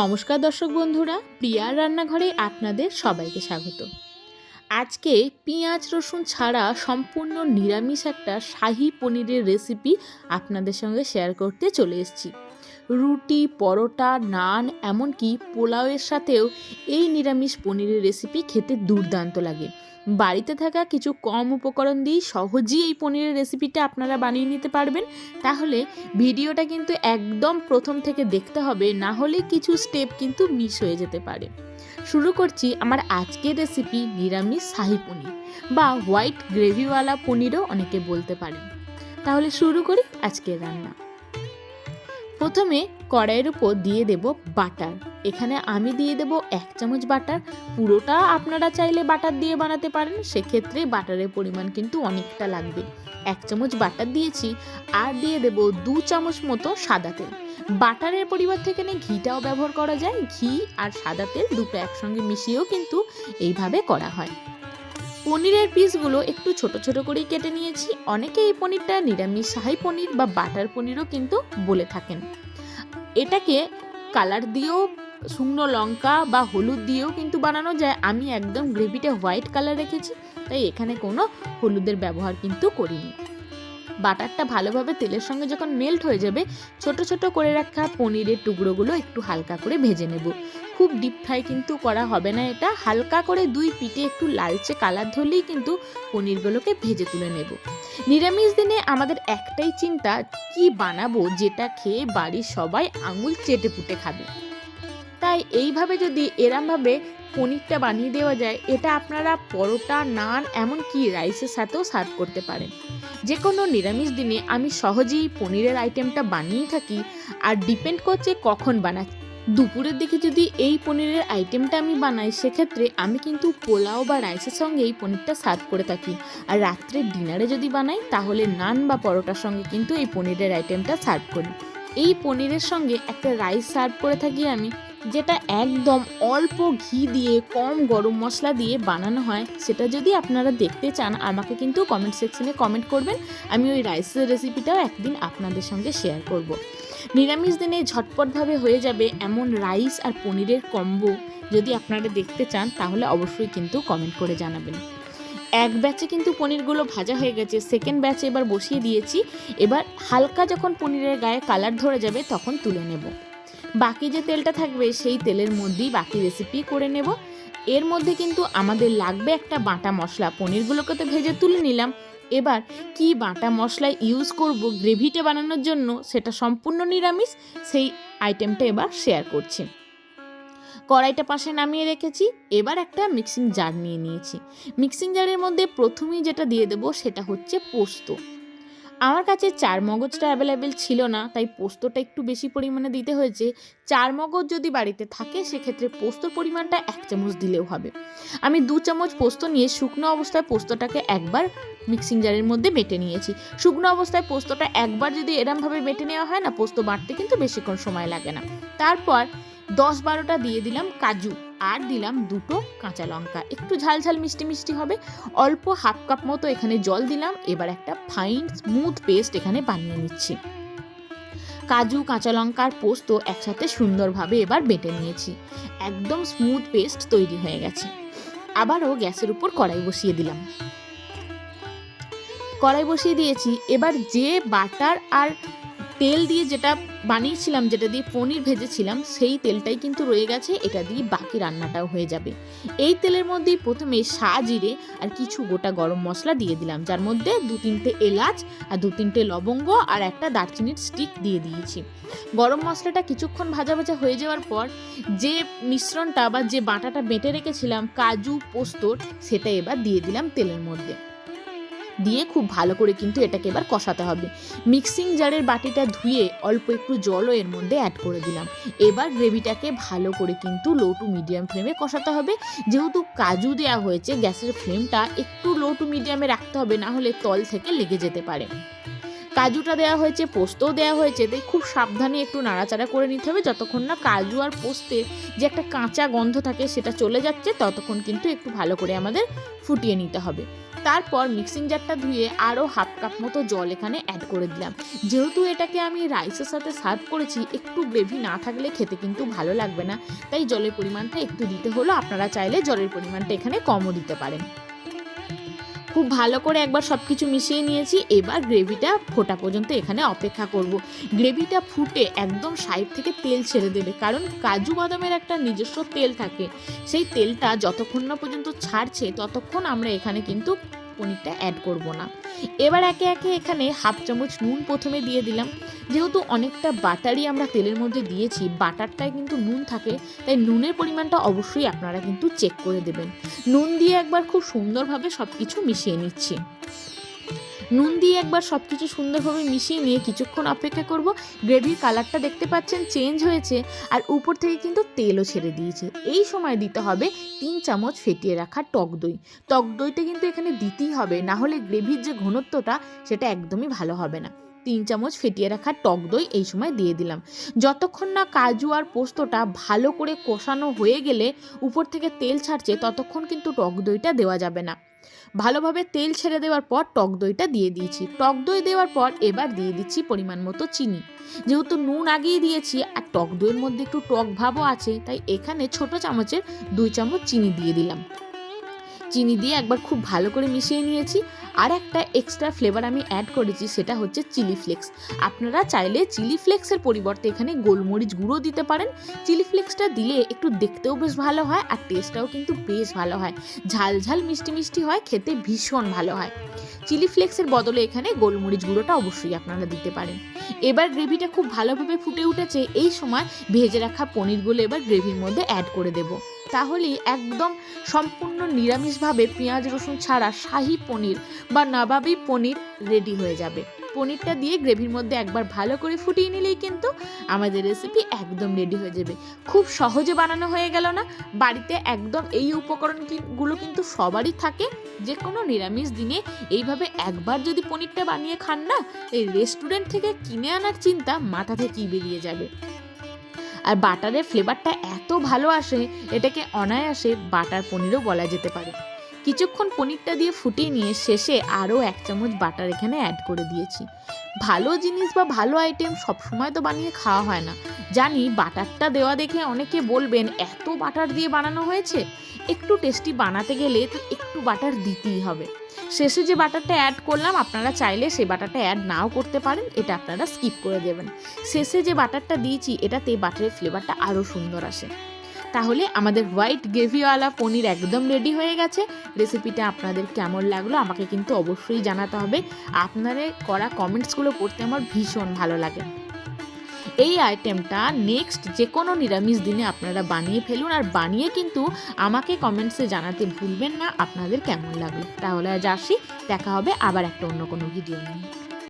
নমস্কার দর্শক বন্ধুরা, প্রিয়ার রান্নাঘরে আপনাদের সবাইকে স্বাগত। আজকে পেঁয়াজ রসুন ছাড়া সম্পূর্ণ নিরামিষ একটা শাহি পনিরের রেসিপি আপনাদের সঙ্গে শেয়ার করতে চলে এসেছি। রুটি, পরোটা, নান, এমনকি পোলাওয়ের সাথেও এই নিরামিষ পনিরের রেসিপি খেতে দুর্দান্ত লাগে। বাড়িতে থাকা কিছু কম উপকরণ দিয়েই সহজেই এই পনিরের রেসিপিটা আপনারা বানিয়ে নিতে পারবেন। তাহলে ভিডিওটা কিন্তু একদম প্রথম থেকে দেখতে হবে, না হলে কিছু স্টেপ কিন্তু মিস হয়ে যেতে পারে। শুরু করছি আমার আজকের রেসিপি নিরামিষ শাহি পনির বা হোয়াইট গ্রেভিওয়ালা পনিরও অনেকে বলতে পারেন। তাহলে শুরু করি আজকের রান্না। প্রথমে কড়াইয়ের উপর দিয়ে দেব বাটার। এখানে আমি দিয়ে দেব এক চামচ বাটার। পুরোটা আপনারা চাইলে বাটার দিয়ে বানাতে পারেন, সেক্ষেত্রে বাটারের পরিমাণ কিন্তু অনেকটা লাগবে। এক চামচ বাটার দিয়েছি, আর দিয়ে দেব দু চামচ মতো সাদা তেল। বাটারের পরিবর্তে এখানে ঘিটাও ব্যবহার করা যায়। ঘি আর সাদা তেল দুটো একসঙ্গে মিশিয়েও কিন্তু এইভাবে করা হয়। পনিরের পিসগুলো একটু ছোট ছোট করেই কেটে নিয়েছি। অনেকে এই পনিরটা নিরামিষ সাহাই পনির বা বাটার পনিরও কিন্তু বলে থাকেন। এটাকে কালার দিয়েও শুকনো লঙ্কা বা হলুদ দিয়েও কিন্তু বানানো যায়। আমি একদম গ্রেভিটা হোয়াইট কালার রেখেছি, তাই এখানে কোনো হলুদের ব্যবহার কিন্তু করিনি। বাটারটা ভালোভাবে তেলের সঙ্গে যখন মেল্ট হয়ে যাবে, ছোট ছোট করে রাখা পনিরের টুকরোগুলো একটু হালকা করে ভেজে নেব। খুব ডিপ ফ্রাই কিন্তু করা হবে না এটা, হালকা করে দুই পিঠে একটু লালচে কালার ধরলেই কিন্তু পনিরগুলোকে ভেজে তুলে নেব। নিরামিষ দিনে আমাদের একটাই চিন্তা, কি বানাবো যেটা খেয়ে বাড়ির সবাই আঙুল চেটে পুটে খাবে। তাই এইভাবে যদি এরমভাবে পনিরটা বানিয়ে দেওয়া যায়, এটা আপনারা পরোটা, নান, এমনকি রাইসের সাথেও সার্ভ করতে পারেন। যে কোনো নিরামিষ দিনে আমি সহজেই পনিরের আইটেমটা বানিয়ে থাকি আর ডিপেন্ড করছে কখন বানাচ্ছি। দুপুরের দিকে যদি এই পনিরের আইটেমটা আমি বানাই, সেক্ষেত্রে আমি কিন্তু পোলাও বা রাইসের সঙ্গে এই পনিরটা সার্ভ করে থাকি। আর রাত্রে ডিনারে যদি বানাই, তাহলে নান বা পরোটার সঙ্গে কিন্তু এই পনিরের আইটেমটা সার্ভ করি। এই পনিরের সঙ্গে একটা রাইস সার্ভ করে থাকি আমি। যেটা একদম অল্প ঘি দিয়ে, কম গরম মশলা দিয়ে বানানো হয়, সেটা যদি আপনারা দেখতে চান, আমাকে কিন্তু কমেন্ট সেকশনে কমেন্ট করবেন। আমি ওই রাইসের রেসিপিটাও একদিন আপনাদের সঙ্গে শেয়ার করব। নিরামিষ দিনে ঝটপটভাবে হয়ে যাবে এমন রাইস আর পনিরের কম্বো যদি আপনারা দেখতে চান, তাহলে অবশ্যই কিন্তু কমেন্ট করে জানাবেন। এক ব্যাচে কিন্তু পনিরগুলো ভাজা হয়ে গেছে। সেকেন্ড ব্যাচে এবার বসিয়ে দিয়েছি। এবার হালকা যখন পনিরের গায়ে কালার ধরে যাবে, তখন তুলে নেব। বাকি যে তেলটা থাকবে, সেই তেলের মধ্যেই বাকি রেসিপি করে নেব। এর মধ্যে কিন্তু আমাদের লাগবে একটা বাটা মশলা। পনিরগুলোকে তো ভেজে তুলে নিলাম। এবার কি বাটা মশলা ইউজ করব গ্রেভিটা বানানোর জন্য, সেটা সম্পূর্ণ নিরামিষ, সেই আইটেমটা এবার শেয়ার করছি। কড়াইটা পাশে নামিয়ে রেখেছি। এবার একটা মিক্সিং জার নিয়ে নিয়েছি। মিক্সিং জারের মধ্যে প্রথমেই যেটা দিয়ে দেবো, সেটা হচ্ছে পোস্ত। আমার কাছে চার মগজটা অ্যাভেলেবেল ছিল না, তাই পোস্তটা একটু বেশি পরিমাণে দিতে হয়েছে। চার মগজ যদি বাড়িতে থাকে, সেক্ষেত্রে পোস্তর পরিমাণটা এক চামচ দিলেও হবে। আমি দু চামচ পোস্ত নিয়ে শুকনো অবস্থায় পোস্তটাকে একবার মিক্সিং জারের মধ্যে বেটে নিয়েছি। শুকনো অবস্থায় পোস্তটা একবার যদি এরমভাবে বেটে নেওয়া হয় না, পোস্ত বাটতে কিন্তু বেশিক্ষণ সময় লাগে না। তারপর দশ বারোটা দিয়ে দিলাম কাজু আর দিলাম দুটো কাঁচা লঙ্কা। একটু ঝাল ঝাল মিষ্টি মিষ্টি হবে। অল্প হাফ কাপ মতো এখানে জল দিলাম। এবার একটা ফাইন স্মুথ পেস্ট এখানে বানিয়ে নিচ্ছি। কাজু, কাঁচা লঙ্কার পোস্ত একসাথে সুন্দরভাবে এবার বেটে নিয়েছি। একদম স্মুথ পেস্ট তৈরি হয়ে গেছে। আবারও গ্যাসের উপর কড়াই বসিয়ে দিলাম। কড়াই বসিয়ে দিয়েছি। এবার যে বাটার আর তেল দিয়ে যেটা বানিয়েছিলাম, যেটা দিয়ে পনির ভেজেছিলাম, সেই তেলটাই কিন্তু রয়ে গেছে। এটা দিয়ে বাকি রান্নাটাও হয়ে যাবে। এই তেলের মধ্যেই প্রথমে সা জিরে আর কিছু গোটা গরম মশলা দিয়ে দিলাম, যার মধ্যে দু তিনটে এলাচ আর দু তিনটে লবঙ্গ আর একটা দারচিনির স্টিক দিয়ে দিয়েছি। গরম মশলাটা কিছুক্ষণ ভাজা ভাজা হয়ে যাওয়ার পর যে মিশ্রণটা বা যে বাটাটা বেটে রেখেছিলাম, কাজু পোস্তর সেটা এবার দিয়ে দিলাম তেলের মধ্যে। দিয়ে খুব ভালো করে কিন্তু এটাকে এবার কষাতে হবে। মিক্সিং জারের বাটিটা ধুয়ে অল্প একটু জলও এর মধ্যে অ্যাড করে দিলাম। এবার গ্রেভিটাকে ভালো করে কিন্তু লো টু মিডিয়াম ফ্লেমে কষাতে হবে। যেহেতু কাজু দেওয়া হয়েছে, গ্যাসের ফ্লেমটা একটু লো টু মিডিয়ামে রাখতে হবে, না হলে তল থেকে লেগে যেতে পারে। কাজুটা দেওয়া হয়েছে, পোস্তও দেওয়া হয়েছে, তাই খুব সাবধানে একটু নাড়াচাড়া করে নিতে হবে। যতক্ষণ না কাজু আর পোস্তের যে একটা কাঁচা গন্ধ থাকে সেটা চলে যাচ্ছে, ততক্ষণ কিন্তু একটু ভালো করে আমাদের ফুটিয়ে নিতে হবে। তারপর মিক্সিং জারটা ধুয়ে আরও হাফ কাপ মতো জল এখানে অ্যাড করে দিলাম। যেহেতু এটাকে আমি রাইসের সাথে সার্ভ করেছি, একটু গ্রেভি না থাকলে খেতে কিন্তু ভালো লাগবে না। তাই জলের পরিমাণটা একটু দিতে হলো, আপনারা চাইলে জলের পরিমাণটা এখানে কমও দিতে পারেন। খুব ভালো করে একবার সব কিছু মিশিয়ে নিয়েছি, এবার গ্রেভিটা ফোটা পর্যন্ত এখানে অপেক্ষা করব। গ্রেভিটা ফুটে একদম সাইড থেকে তেল ছেড়ে দেবে, কারণ কাজু বাদামের একটা নিজস্ব তেল থাকে। সেই তেলটা যতক্ষণ না পর্যন্ত ছাড়ছে, ততক্ষণ আমরা এখানে কিন্তু পনিরটা অ্যাড করব না। এবার একে একে এখানে হাফ চামচ নুন প্রথমে দিয়ে দিলাম। যেহেতু অনেকটা বাটারই আমরা তেলের মধ্যে দিয়েছি, বাটারটায় কিন্তু নুন থাকে, তাই নুনের পরিমাণটা অবশ্যই আপনারা কিন্তু চেক করে দেবেন। নুন দিয়ে একবার খুব সুন্দরভাবে সব কিছু মিশিয়ে নিচ্ছি। নুন দিয়ে একবার সব কিছু সুন্দরভাবে মিশিয়ে নিয়ে কিছুক্ষণ অপেক্ষা করব। গ্রেভির কালারটা দেখতে পাচ্ছেন, চেঞ্জ হয়েছে আর উপর থেকে কিন্তু তেলও ছেড়ে দিয়েছে। এই সময় দিতে হবে তিন চামচ ফেটিয়ে রাখা টক দই। টক দইটা কিন্তু এখানে দিতেই হবে, না হলে গ্রেভির যে ঘনত্বটা সেটা একদমই ভালো হবে না। তিন চামচ ফেটিয়ে রাখা টক দই এই সময় দিয়ে দিলাম। যতক্ষণ না কাজু আর পোস্তটা ভালো করে কষানো হয়ে গেলে উপর থেকে তেল ছাড়ছে, ততক্ষণ কিন্তু টক দইটা দেওয়া যাবে না। ভালোভাবে তেল ছেড়ে দেওয়ার পর টক দইটা দিয়ে দিয়েছি। টক দই দেওয়ার পর এবার দিয়ে দিচ্ছি পরিমাণ মতো চিনি। যেহেতু নুন আগেই দিয়েছি আর টক দইয়ের মধ্যে একটু টক ভাবও আছে তাই এখানে ছোট চামচের দুই চামচ চিনি দিয়ে দিলাম। চিনি দিয়ে একবার খুব ভালো করে মিশিয়ে নিয়েছি। আর একটা এক্সট্রা ফ্লেভার আমি অ্যাড করেছি, সেটা হচ্ছে চিলি ফ্লেক্স আপনারা চাইলে চিলি ফ্লেক্সের পরিবর্তে এখানে গোলমরিচ গুঁড়ো দিতে পারেন। চিলি ফ্লেক্সটা দিলে একটু দেখতেও বেশ ভালো হয় আর টেস্টটাও কিন্তু বেশ ভালো হয়। ঝাল ঝাল মিষ্টি মিষ্টি হয়, খেতে ভীষণ ভালো হয়। চিলি ফ্লেক্সের বদলে এখানে গোলমরিচ গুঁড়োটা অবশ্যই আপনারা দিতে পারেন। এবার গ্রেভিটা খুব ভালোভাবে ফুটে উঠেছে। এই সময় ভেজে রাখা পনিরগুলো এবার গ্রেভির মধ্যে অ্যাড করে দেব। তাহলেই একদম সম্পূর্ণ নিরামিষভাবে পেঁয়াজ, রসুন ছাড়া শাহি পনির বা নবাবি পনির রেডি হয়ে যাবে। পনিরটা দিয়ে গ্রেভির মধ্যে একবার ভালো করে ফুটিয়ে নিলেই কিন্তু আমাদের রেসিপি একদম রেডি হয়ে যাবে। খুব সহজে বানানো হয়ে গেল না। বাড়িতে একদম এই উপকরণগুলো কিন্তু সবারই থাকে। যে কোনো নিরামিষ দিনে এইভাবে একবার যদি পনিরটা বানিয়ে খান না, এই রেস্টুরেন্ট থেকে কিনে আনার চিন্তা মাথা থেকেই বেরিয়ে যাবে। আর বাটারের ফ্লেভারটা এত ভালো আসে, এটাকে অনায়াসে বাটার পনিরও বলা যেতে পারে। কিছুক্ষণ পনিরটা দিয়ে ফুটিয়ে নিয়ে শেষে আরও এক চামচ বাটার এখানে অ্যাড করে দিয়েছি। ভালো জিনিস বা ভালো আইটেম সবসময় তো বানিয়ে খাওয়া হয় না। জানি বাটারটা দেওয়া দেখে অনেকে বলবেন, এত বাটার দিয়ে বানানো হয়েছে? একটু টেস্টি বানাতে গেলে একটু বাটার দিতেই হবে। শেষে যে বাটারটা অ্যাড করলাম, আপনারা চাইলে সেই বাটারটা অ্যাড নাও করতে পারেন, এটা আপনারা স্কিপ করে দেবেন। শেষে যে বাটারটা দিয়েছি, এটাতে বাটারের ফ্লেভারটা আরও সুন্দর আসে। তাহলে আমাদের হোয়াইট গ্রেভিওয়ালা পনির একদম রেডি হয়ে গেছে। রেসিপিটা আপনাদের কেমন লাগল, আমাকে কিন্তু অবশ্যই জানাতে হবে। আপনাদের করা কমেন্টসগুলো পড়তে আমার ভীষণ ভালো লাগে। এই আইটেমটা নেক্সট যে কোনো নিরামিষ দিনে আপনারা বানিয়ে ফেলুন। আর বানিয়ে কিন্তু আমাকে কমেন্টসে জানাতে ভুলবেন না। আপনাদের কেমন লাগল? তাহলে আজ আসি। দেখা হবে আবার একটা অন্য কোনো ভিডিও নিয়ে।